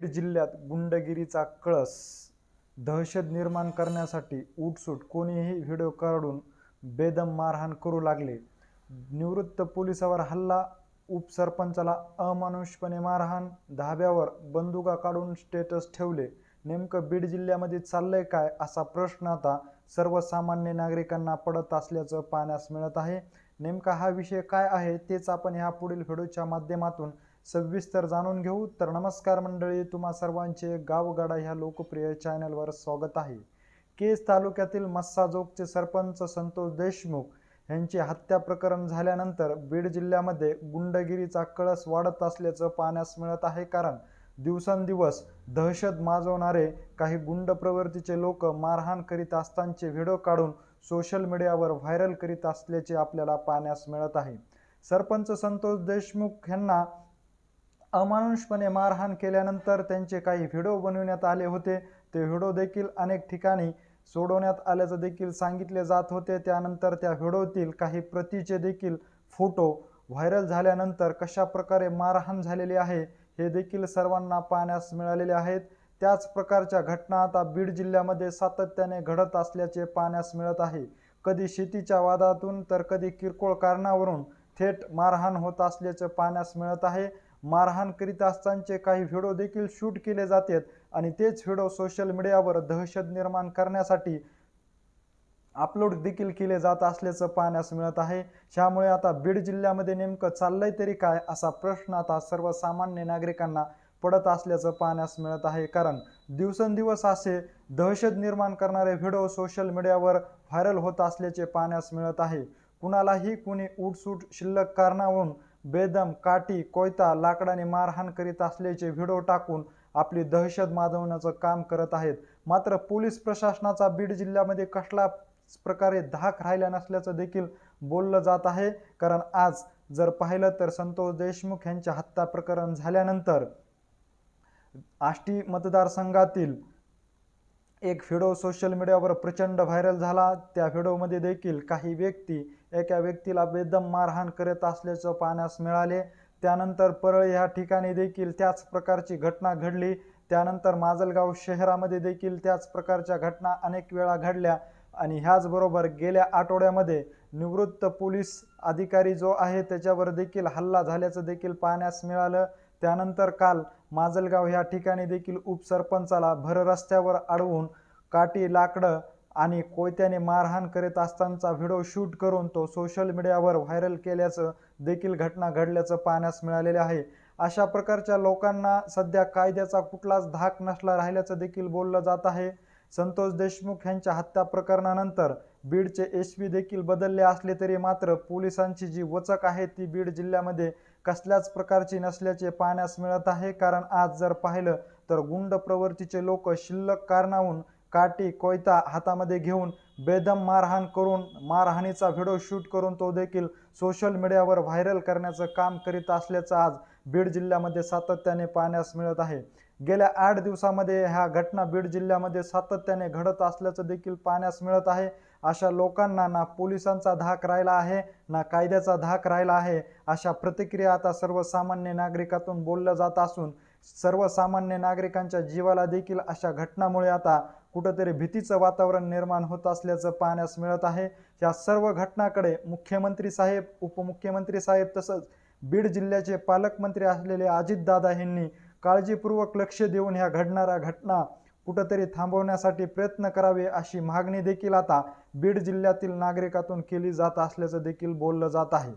बीड जिल्ह्यात गुंडगिरीचा कळस दहशत निर्माण करण्यासाठी उठसूट? कोणीही व्हिडिओ काढून बेदम मारहाण करू लागले. निवृत्त पोलिसावर हल्ला उपसरपंचाला अमानुषपणे मारहाण धाब्यावर बंदुका काढून स्टेटस ठेवले. नेमकं बीड जिल्ह्यामध्ये चाललंय काय असा प्रश्न आता सर्वसामान्य नागरिकांना पडत असल्याचं पाहण्यास मिळत आहे. नेमका हा विषय काय आहे तेच आपण ह्या पुढील व्हिडिओच्या माध्यमातून सविस्तर जाणून घेऊ. तर नमस्कार मंडळी तुम्हा सर्वांचे गावगाडा ह्या लोकप्रिय चॅनलवर स्वागत आहे. केस तालुक्यातील मस्साजोगचे सरपंच संतोष देशमुख यांचे हत्या प्रकरण झाल्यानंतर बीड जिल्ह्यामध्ये गुंडगिरीचा कळस वाढत असल्याचं पाहण्यास मिळत आहे. कारण दिवसेंदिवस दहशत माजवणारे काही गुंड प्रवृत्तीचे लोक मारहाण करीत असतानाचे व्हिडिओ काढून सोशल मीडियावर व्हायरल करीत असल्याचे आपल्याला पाहण्यास मिळत आहे. सरपंच संतोष देशमुख यांना अमानुषपणे मारहाण केल्यानंतर त्यांचे काही व्हिडिओ बनविण्यात आले होते. ते व्हिडिओ देखील अनेक ठिकाणी सोडवण्यात आल्याचं देखील सांगितले जात होते. त्यानंतर त्या व्हिडिओतील काही प्रतीचे देखील फोटो व्हायरल झाल्यानंतर कशा प्रकारे मारहाण झालेली आहे हे देखील सर्वांना पाहण्यास मिळालेले आहेत. त्याच प्रकारच्या घटना आता बीड जिल्ह्यामध्ये सातत्याने घडत असल्याचे पाहण्यास मिळत आहे. कधी शेतीच्या वादातून तर कधी किरकोळ कारणावरून थेट मारहाण होत असल्याचे पाहण्यास मिळत आहे. मारहाण करीत असतानाचे काही व्हिडिओ देखील शूट केले जातात आणि तेच व्हिडिओ सोशल मीडियावर दहशत निर्माण करण्यासाठी अपलोड देखील केले जात असल्याचं पाहण्यास मिळत आहे. त्यामुळे आता बीड जिल्ह्यामध्ये नेमकं चाललंय तरी काय असा प्रश्न आता सर्वसामान्य नागरिकांना पडत असल्याचं पाहण्यास मिळत आहे. कारण दिवसेंदिवस असे दहशत निर्माण करणारे व्हिडिओ सोशल मीडियावर व्हायरल होत असल्याचे पाहण्यास मिळत आहे. कुणालाही कुणी उठसूट शिल्लक कारणावरून बेदम काठी कोयता लाकडाने मारहाण करीत असल्याचे व्हिडिओ टाकून आपली दहशत माजवण्याचं काम करत आहेत. मात्र पोलीस प्रशासनाचा बीड जिल्ह्यामध्ये कसला प्रकारे धाक राहिला नसल्याचं देखील बोललं जात आहे. कारण आज जर पाहिलं तर संतोष देशमुख यांच्या हत्या प्रकरण झाल्यानंतर आष्टी मतदारसंघातील एक व्हिडिओ सोशल मीडियावर प्रचंड व्हायरल झाला. त्या व्हिडिओमध्ये देखील काही व्यक्ती एका व्यक्तीला बेदम मारहाण करत असल्याचं पाहण्यास मिळाले. त्यानंतर परळ ह्या ठिकाणी देखील त्याच प्रकारची घटना घडली. त्यानंतर माजलगाव शहरामध्ये देखील त्याच प्रकारच्या घटना अनेक वेळा घडल्या आणि ह्याचबरोबर गेल्या आठवड्यामध्ये निवृत्त पोलीस अधिकारी जो आहे त्याच्यावर देखील हल्ला झाल्याचं देखील पाहण्यास मिळालं. त्यानंतर काल माजलगाव ह्या ठिकाणी देखील उपसरपंचाला भर रस्त्यावर अडवून काठी लाकडं आणि कोयत्याने मारहाण करीत असतानाचा व्हिडिओ शूट करून तो सोशल मीडियावर व्हायरल केल्याचं देखील घटना घडल्याचं पाहण्यास मिळालेले आहे. अशा प्रकारच्या लोकांना सध्या कायद्याचा कुठलाच धाक नसला राहिल्याचं देखील बोललं जात आहे. संतोष देशमुख यांच्या हत्या प्रकरणानंतर बीडचे एस पी देखील बदलले असले तरी मात्र पोलिसांची जी वचक आहे ती बीड जिल्ह्यामध्ये कसल्याच प्रकारची नसल्याचे पाहण्यास मिळत आहे. कारण आज जर पाहिलं तर गुंड प्रवृत्तीचे लोक शिल्लक कारणाहून काठी कोयता हातामध्ये घेऊन बेदम मारहाण करून मारहाणीचा व्हिडिओ शूट करून तो देखील सोशल मीडियावर व्हायरल करण्याचं काम करीत असल्याचं आज बीड जिल्ह्यामध्ये सातत्याने पाहण्यास मिळत आहे. गेल्या आठ दिवसामध्ये ह्या घटना बीड जिल्ह्यामध्ये सातत्याने घडत असल्याचं देखील पाहण्यास मिळत आहे. अशा लोकांना ना पोलिसांचा धाक राहिला आहे ना कायद्याचा धाक राहिला आहे अशा प्रतिक्रिया आता सर्वसामान्य नागरिकातून बोलल्या जात असून सर्वसामान्य नागरिकांच्या जीवाला देखील अशा घटनामुळे आता कुठंतरी भीतीचं वातावरण निर्माण होत असल्याचं पाहण्यास मिळत आहे. या सर्व घटनाकडे मुख्यमंत्री साहेब उपमुख्यमंत्री साहेब तसंच बीड जिल्ह्याचे पालकमंत्री असलेले अजितदादा यांनी काळजीपूर्वक लक्ष देऊन ह्या घडणाऱ्या घटना कुठंतरी थांबवण्यासाठी प्रयत्न करावे अशी मागणी देखील आता बीड जिल्ह्यातील नागरिकातून केली जात असल्याचं देखील बोललं जात आहे.